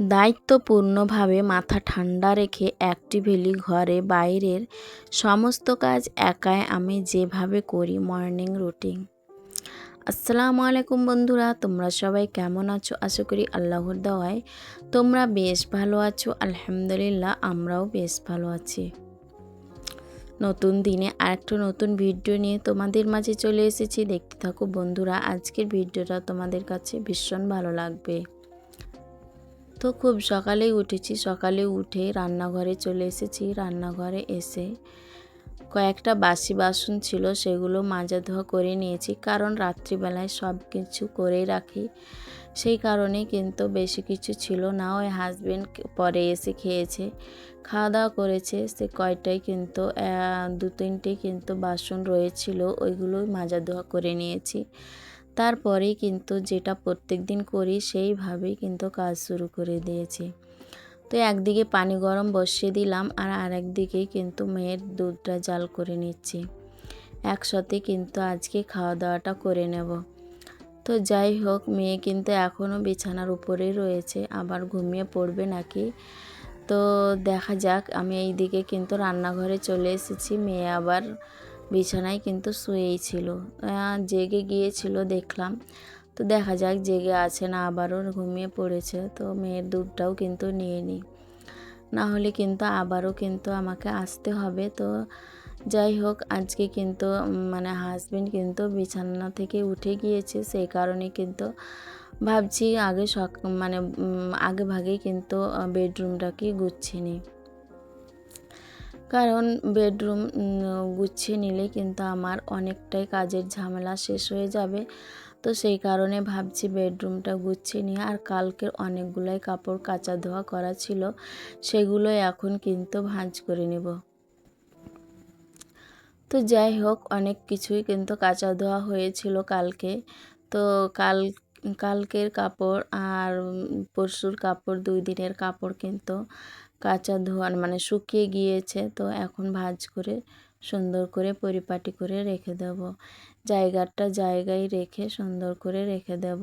দায়িত্বপূর্ণভাবে মাথা ঠান্ডা রেখে অ্যাক্টিভলি ঘরে বাইরের সমস্ত কাজ একাই আমি যেভাবে করি মর্নিং রুটিন। আসসালামু আলাইকুম বন্ধুরা, তোমরা সবাই কেমন আছো? আশা করি আল্লাহর দেওয়ায় তোমরা বেশ ভালো আছো। আলহামদুলিল্লাহ, আমরাও বেশ ভালো আছি। নতুন দিনে আরেকটা নতুন ভিডিও নিয়ে তোমাদের মাঝে চলে এসেছি। দেখতে থাকো বন্ধুরা, আজকের ভিডিওটা তোমাদের কাছে ভীষণ ভালো লাগবে। তো খুব সকালেই উঠেছি। সকালে উঠে রান্নাঘরে চলে এসেছি। রান্নাঘরে এসে কয়েকটা বাসি বাসন ছিল, সেগুলো মাজা ধোয়া করে নিয়েছি। কারণ রাত্রিবেলায় সব কিছু করেই রাখি। সেই কারণে কিন্তু বেশি কিছু ছিল না। ওই হাজবেন্ড পরে এসে খেয়েছে, খাওয়া দাওয়া করেছে। সে কয়টাই কিন্তু দু তিনটে কিন্তু বাসন রয়েছিল, ওইগুলোই মাজা ধোয়া করে নিয়েছি। তারপরেই কিন্তু যেটা প্রত্যেক দিন করি সেইভাবেই কিন্তু কাজ শুরু করে দিয়েছি। তো একদিকে পানি গরম বসিয়ে দিলাম আর আরেকদিকে কিন্তু মেয়ের দুধটা জাল করে নিচ্ছি। একসাথে কিন্তু আজকে খাওয়া দাওয়াটা করে নেব। তো যাই হোক, মেয়ে কিন্তু এখনও বিছানার উপরেই রয়েছে। আবার ঘুমিয়ে পড়বে নাকি? তো দেখা যাক, আমি এই দিকে কিন্তু রান্নাঘরে চলে এসেছি। মেয়ে আবার বিছানায় কিন্তু শুয়েই ছিল। জেগে গিয়েছিল, দেখলাম। তো দেখা যাক, জেগে আছে না আবারও ঘুমিয়ে পড়েছে। তো মেয়ের দুধটাও কিন্তু নিয়ে নিই না হলে কিন্তু আবারও কিন্তু আমাকে আসতে হবে। তো যাই হোক, আজকে কিন্তু মানে হাজবেন্ড কিন্তু বিছানা থেকে উঠে গিয়েছে। সেই কারণে কিন্তু ভাবছি আগে সক মানে আগে ভাগেই কিন্তু বেডরুমটাকে গুছিয়ে নিই কারণ বেডরুম গুছিয়ে নিলে কিন্তু আমার অনেকটাই কাজের ঝামেলা শেষ হয়ে যাবে। তো সেই কারণে ভাবছি বেডরুমটা গুছিয়ে নিয়ে, আর কালকের অনেকগুলোই কাপড় কাচা ধোয়া করা ছিল, সেগুলো এখন কিন্তু ভাঁজ করে নেব। তো যাই হোক, অনেক কিছুই কিন্তু কাঁচা ধোয়া হয়েছিল কালকে। তো কাল কালকের কাপড় আর পরশুর কাপড়, দুই দিনের কাপড় কিন্তু কাঁচা ধোয়ান মানে শুকিয়ে গিয়েছে। তো এখন ভাজ করে, সুন্দর করে পরিপাটি করে রেখে দেব। জায়গাটা জায়গায় রেখে সুন্দর করে রেখে দেব।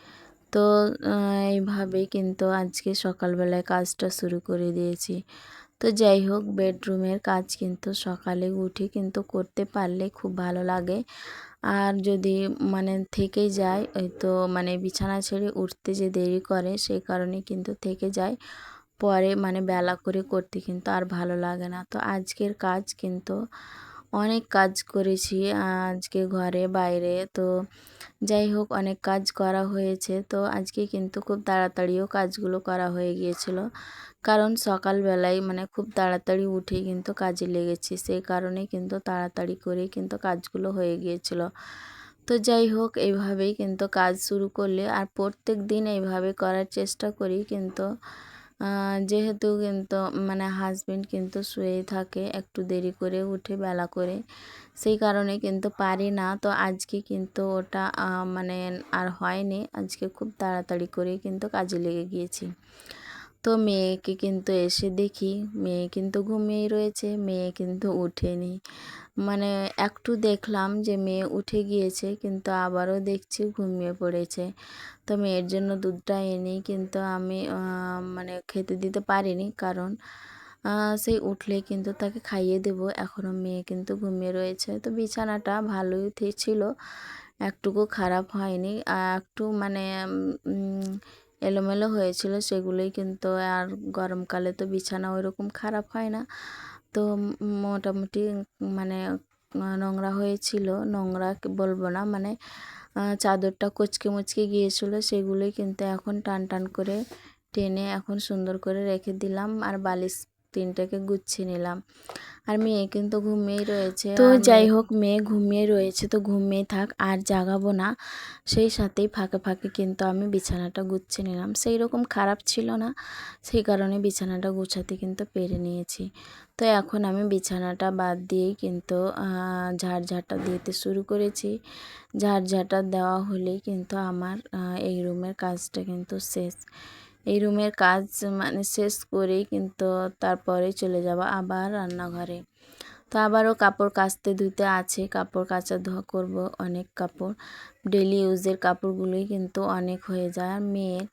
তো এইভাবেই কিন্তু আজকে সকালবেলায় কাজটা শুরু করে দিয়েছি। তো যাই হোক, বেডরুমের কাজ কিন্তু সকালে উঠে কিন্তু করতে পারলে খুব ভালো লাগে। আর যদি মানে থেকে যায় তো মানে বিছানা ছেড়ে উঠতে যে দেরি করে সেই কারণে কিন্তু থেকে যায়। পরে মানে বেলা করে করতে কিন্তু আর ভালো লাগে না। তো আজকের কাজ কিন্তু অনেক কাজ করেছি আজকে ঘরে, বাইরে। তো যাই হোক, অনেক কাজ করা হয়েছে। তো আজকে কিন্তু খুব তাড়াতাড়িও কাজগুলো করা হয়ে গিয়েছিল। কারণ সকালবেলায় মানে খুব তাড়াতাড়ি উঠে কিন্তু কাজে লেগেছি। সেই কারণে কিন্তু তাড়াতাড়ি করে কিন্তু কাজগুলো হয়ে গিয়েছিল। তো যাই হোক, এইভাবেই কিন্তু কাজ শুরু করলে আর প্রত্যেক দিন এইভাবে করার চেষ্টা করি কিন্তু যেহেতু কিন্তু মানে হাজবেন্ড কিন্তু শুয়ে থাকে, একটু দেরি করে উঠে বেলা করে, সেই কারণে কিন্তু পারি না। তো আজকে কিন্তু ওটা মানে আর হয়নি। আজকে খুব তাড়াতাড়ি করে কিন্তু কাজে লেগে গিয়েছি। তো মেয়েকে কিন্তু এসে দেখি, মেয়ে কিন্তু ঘুমিয়েই রয়েছে, মেয়ে কিন্তু উঠেনি। মানে একটু দেখলাম যে মেয়ে উঠে গিয়েছে, কিন্তু আবারও দেখছি ঘুমিয়ে পড়েছে। তো মেয়ের জন্য দুধটা এনেই কিন্তু আমি মানে খেতে দিতে পারিনি, কারণ সেই উঠলে কিন্তু তাকে খাইয়ে দেব। এখনও মেয়ে কিন্তু ঘুমিয়ে রয়েছে। তো বিছানাটা ভালোই ছিল একটুকু খারাপ হয়নি একটু মানে এলোমেলো হয়েছিল সেগুলোই কিন্তু আর গরমকালে তো বিছানা ওইরকম খারাপ হয় না। তো মোটামুটি মানে নোংরা হয়েছিল। নোংরা বলব না মানে চাদরটা কচকে মুচকে গিয়েছিল সেগুলোই কিন্তু এখন টান টান করে টেনে এখন সুন্দর করে রেখে দিলাম। আর বালিশ তিনটাকে গুছিয়ে নিলাম। আর মেয়ে কিন্তু ঘুমিয়েই রয়েছে। তো যাই হোক মেয়ে ঘুমিয়ে রয়েছে তো ঘুমিয়ে থাক আর জাগাবো না। সেই সাথেই ফাঁকে ফাঁকে কিন্তু আমি বিছানাটা গুছিয়ে নিলাম। সেই রকম খারাপ ছিল না সেই কারণে বিছানাটা গুছাতে কিন্তু পেরে নিয়েছি। তো এখন আমি বিছানাটা বাদ দিয়েই কিন্তু ঝাড়ঝাঁটা দিতে শুরু করেছি। ঝাড়ঝাঁটা দেওয়া হলেই কিন্তু আমার এই রুমের কাজটা কিন্তু শেষ। এই রুমের কাজ মানে শেষ করেই কিন্তু তারপরে চলে যাব আবার রান্নাঘরে। তো আবারও কাপড় কাচতে ধুতে আছে, কাপড় কাচা ধোয়া করব অনেক কাপড়। ডেলি ইউজের কাপড়গুলোই কিন্তু অনেক হয়ে যায়। মেয়ের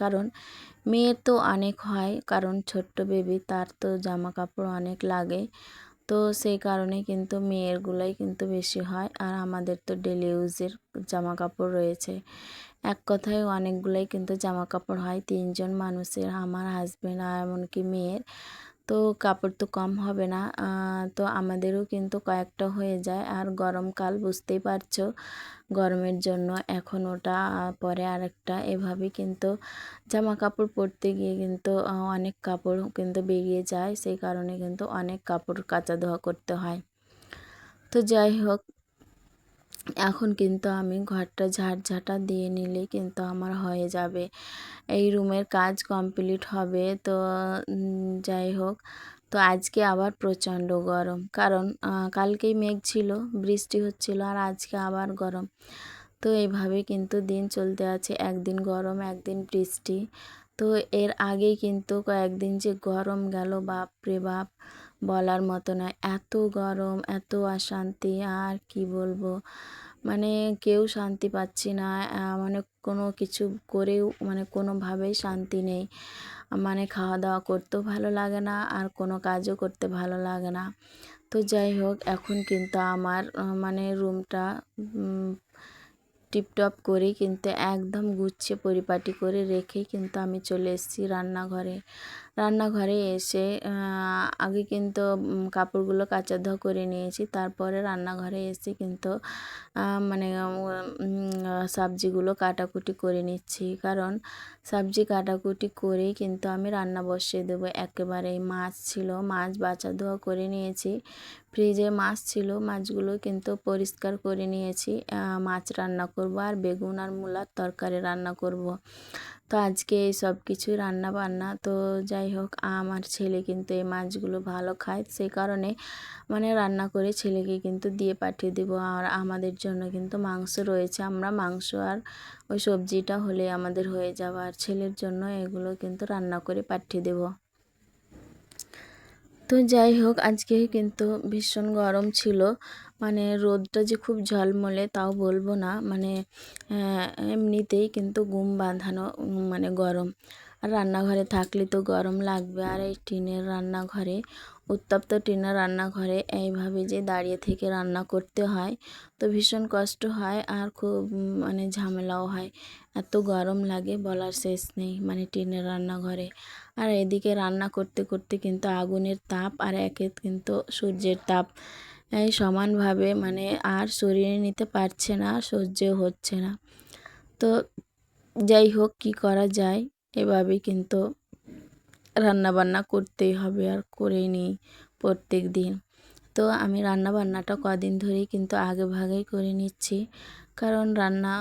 কারণ মেয়ের তো অনেক হয়, কারণ ছোট্ট বেবি তার তো জামা কাপড় অনেক লাগে। তো সেই কারণে কিন্তু মেয়েরগুলোই কিন্তু বেশি হয়। আর আমাদের তো ডেলি ইউজের জামা কাপড় রয়েছে। এক কথায় অনেকগুলোই কিন্তু জামা কাপড় হয়। তিনজন মানুষের, আমার হাজব্যান্ড আর এমনকি মেয়ের। তো কাপড় তো কম হবে না। তো আমাদেরও কিন্তু কয়েকটা হয়ে যায়। আর গরমকাল বুঝতেই পারছ? গরমের জন্য এখন ওটা পরে আরেকটা। এভাবে কিন্তু জামা কাপড় পরতে গিয়ে কিন্তু অনেক কাপড় কিন্তু বেরিয়ে যায়। সেই কারণে কিন্তু অনেক কাপড় কাচা ধোয়া করতে হয়। তো যাই হোক এখন কিন্তু আমি ঘরটা ঝাড়ঝাঁটা দিয়ে নিলে কিন্তু আমার হয়ে যাবে। এই রুমের কাজ কমপ্লিট হবে তো যাই হোক। তো আজকে আবার প্রচণ্ড গরম। কারণ কালকেই মেঘ ছিল, বৃষ্টি হচ্ছিল আর আজকে আবার গরম। তো এইভাবে কিন্তু দিন চলতে আছে। একদিন গরম, একদিন বৃষ্টি। তো এর আগেই কিন্তু কয়েকদিন যে গরম গেল, বাপরে বাপ। বলার মতো নয়। এত গরম, এত অশান্তি, আর কি বলব? মানে কেউ শান্তি পাচ্ছি না মানে কোনো কিছু করেও মানে কোনোভাবেই শান্তি নেই। মানে খাওয়া দাওয়া করতেও ভালো লাগে না, আর কোনো কাজও করতে ভালো লাগে না। তো যাই হোক, এখন কিন্তু আমার মানে রুমটা টিপটপ করে কিন্তু একদম গুছিয়ে, পরিপাটি করে রেখে কিন্তু আমি চলে এসেছি রান্নাঘরে। রান্নাঘরে এসে আগে কিন্তু কাপড়গুলো কাচা ধোয়া করে নিয়েছি। তারপরে রান্নাঘরে এসে কিন্তু মানে সবজিগুলো কাটাকুটি করে নিচ্ছি। কারণ সবজি কাটাকুটি করেই কিন্তু আমি রান্না বসিয়ে দেবো। একেবারে মাছ ছিল, মাছ বাছা ধোয়া করে নিয়েছি। ফ্রিজে মাছ ছিল, মাছগুলো কিন্তু পরিষ্কার করে নিয়েছি। মাছ রান্না করব আর বেগুন আর মূলার তরকারি রান্না করব। তো আজকে এই সব কিছুই রান্না বান্না, তো যাই হোক, আমার ছেলে কিন্তু এই মাছগুলো ভালো খায় সেই কারণে মানে রান্না করে ছেলেকে কিন্তু দিয়ে পাঠিয়ে দেব। আর আমাদের জন্য কিন্তু মাংস রয়েছে, আমরা মাংস আর ওই সবজিটা হলে আমাদের হয়ে যাবে। আর ছেলের জন্য এগুলো কিন্তু রান্না করে পাঠিয়ে দেব। তো যাই হোক, আজকে কিন্তু ভীষণ গরম ছিল। মানে রোদটা যে খুব ঝলমলে তাও বলব না। মানে এমনিতেই কিন্তু ঘুম বাঁধানো মানে গরম। আর রান্নাঘরে থাকলে তো গরম লাগবে। আর এই টিনের রান্নাঘরে, উত্তপ্ত টিনের রান্নাঘরে এইভাবে যে দাঁড়িয়ে থেকে রান্না করতে হয়, তো ভীষণ কষ্ট হয়। আর খুব মানে ঝামেলাও হয়। এত গরম লাগে বলার শেষ নেই মানে টিনের রান্নাঘরে। আর এদিকে রান্না করতে করতে কিন্তু আগুনের তাপ, আর একে কিন্তু সূর্যের তাপ। সমানভাবে মানে আর শরীরে নিতে পারছে না, সহ্য হচ্ছে না। তো যাই হোক, কি করা যায়? এভাবে কিন্তু রান্নাবান্না করতেই হবে আর করেই নিই প্রত্যেক দিন। তো আমি রান্নাবান্নাটা কদিন ধরেই কিন্তু আগে ভাগেই করে নিচ্ছি। কারণ রান্না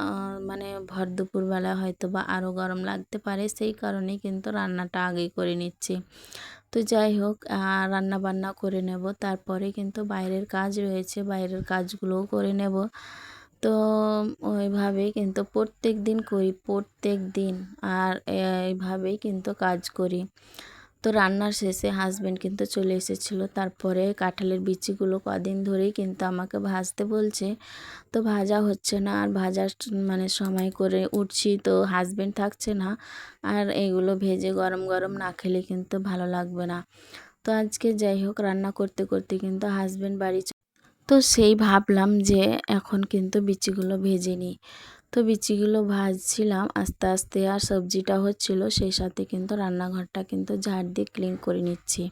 মানে ভর দুপুরবেলা হয়তো বা আরও গরম লাগতে পারে, সেই কারণেই কিন্তু রান্নাটা আগেই করে নিচ্ছি। তো যাই হোক রান্না বান্না করে নেব, তারপরে কিন্তু বাইরের কাজ রয়েছে, বাইরের কাজগুলোও করে নেব। তো ওইভাবেই কিন্তু প্রত্যেক দিন করি, প্রত্যেক দিন আর এইভাবেই কিন্তু কাজ করি। তো রান্নার শেষে হাজব্যান্ড কিন্তু চলে এসেছিল। তারপরে কাঁঠালের বিচিগুলো কদিন ধরেই কিন্তু আমাকে ভাজতে বলছে। তো ভাজা হচ্ছে না, আর ভাজার মানে সময় করে উঠছি তো হাজব্যান্ড থাকছে না। আর এগুলো ভেজে গরম গরম না খেলে কিন্তু ভালো লাগবে না। তো আজকে যাই হোক, রান্না করতে করতে কিন্তু হাজব্যান্ড বাড়ি তো সেই ভাবলাম যে এখন কিন্তু বিচিগুলো ভেজে নিই। তো বিচিগুলো ভাজছিলাম, আস্তে আস্তে আর সবজিটা হচ্ছিল, সেই সাথে কিন্তু রান্নাঘরটা কিন্তু ঝাড় দিয়ে ক্লিন করে নিচ্ছি।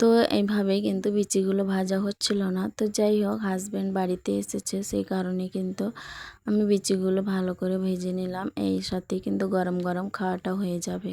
তো এইভাবেই কিন্তু বিচিগুলো ভাজা হচ্ছিল না। তো যাই হোক হাজব্যান্ড বাড়িতে এসেছে, সেই কারণে কিন্তু আমি বিচিগুলো ভালো করে ভেজে নিলাম। এই সাথে কিন্তু গরম গরম খাওয়াটা হয়ে যাবে।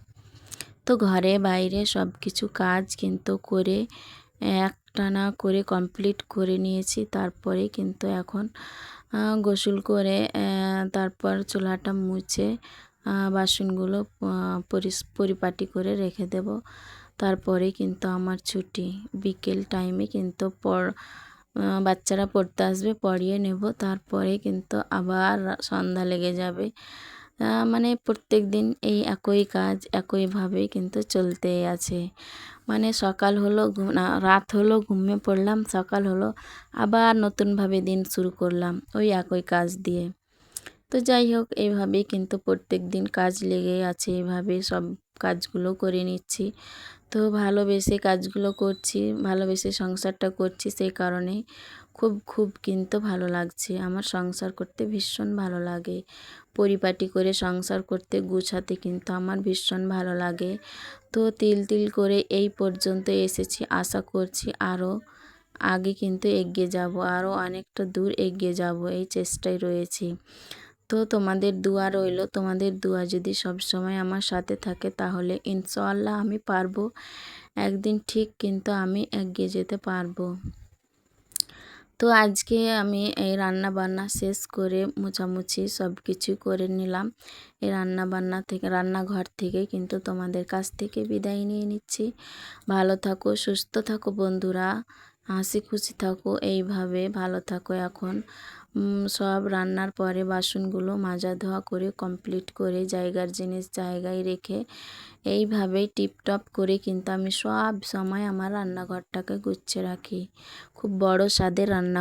তো ঘরে বাইরে সব কিছু কাজ কিন্তু করে, একটানা করে কমপ্লিট করে নিয়েছি। তারপরে কিন্তু এখন গোসল করে তারপর চুলাটা মুছে বাসনগুলো পরিপাটি করে রেখে দেব। তারপরে কিন্তু আমার ছুটি। বিকেল টাইমে কিন্তু পর বাচ্চারা পড়তে আসবে, পড়িয়ে নেব। তারপরে কিন্তু আবার সন্ধ্যা লেগে যাবে। মানে প্রত্যেক দিন এই একই কাজ একইভাবে কিন্তু চলতেই আছে। মানে সকাল হলো রাত হলো ঘুমিয়ে পড়লাম, সকাল হলো আবার নতুনভাবে দিন শুরু করলাম ওই একই কাজ দিয়ে। তো যাই হোক এইভাবেই কিন্তু প্রত্যেক দিন কাজ লেগে আছে, এভাবে সব কাজগুলো করে নিচ্ছি। তো ভালোবেসে কাজগুলো করছি, ভালোবেসে সংসারটা করছি সেই কারণে খুব খুব কিন্তু ভালো লাগছে। আমার সংসার করতে ভীষণ ভালো লাগে। পরিপাটি করে সংসার করতে গুছাতে কিন্তু আমার ভীষণ ভালো লাগে। তো তিল তিল করে এই পর্যন্ত এসেছি। আশা করছি আরও আগে কিন্তু এগিয়ে যাব আরও অনেকটা দূর এগিয়ে যাব, এই চেষ্টায় রয়েছি। তো তোমাদের দোয়া রইল, তোমাদের দোয়া যদি সব সময় আমার সাথে থাকে তাহলে ইনশাল্লাহ আমি পারব। একদিন ঠিক কিন্তু আমি এগিয়ে যেতে পারব। তো আজকে আমি এই রান্না বান্না শেষ করে মোছামুছি সব কিছু করে নিলাম। এই রান্না বান্না থেকে, রান্নাঘর থেকে কিন্তু তোমাদের কাছ থেকে বিদায় নিয়ে নিচ্ছি। ভালো থাকো, সুস্থ থাকো বন্ধুরা। হাসি খুশি থাকো, এইভাবে ভালো থাকো। এখন সব রান্নার পরে বাসনগুলো মাজা ধোয়া করে কমপ্লিট করে জায়গার জিনিস জায়গায় রেখে এইভাবেই টিপটপ করে কিন্তু আমি সব সময় আমার রান্নাঘরটাকে গুছিয়ে রাখি। খুব বড় স্বাদের রান্না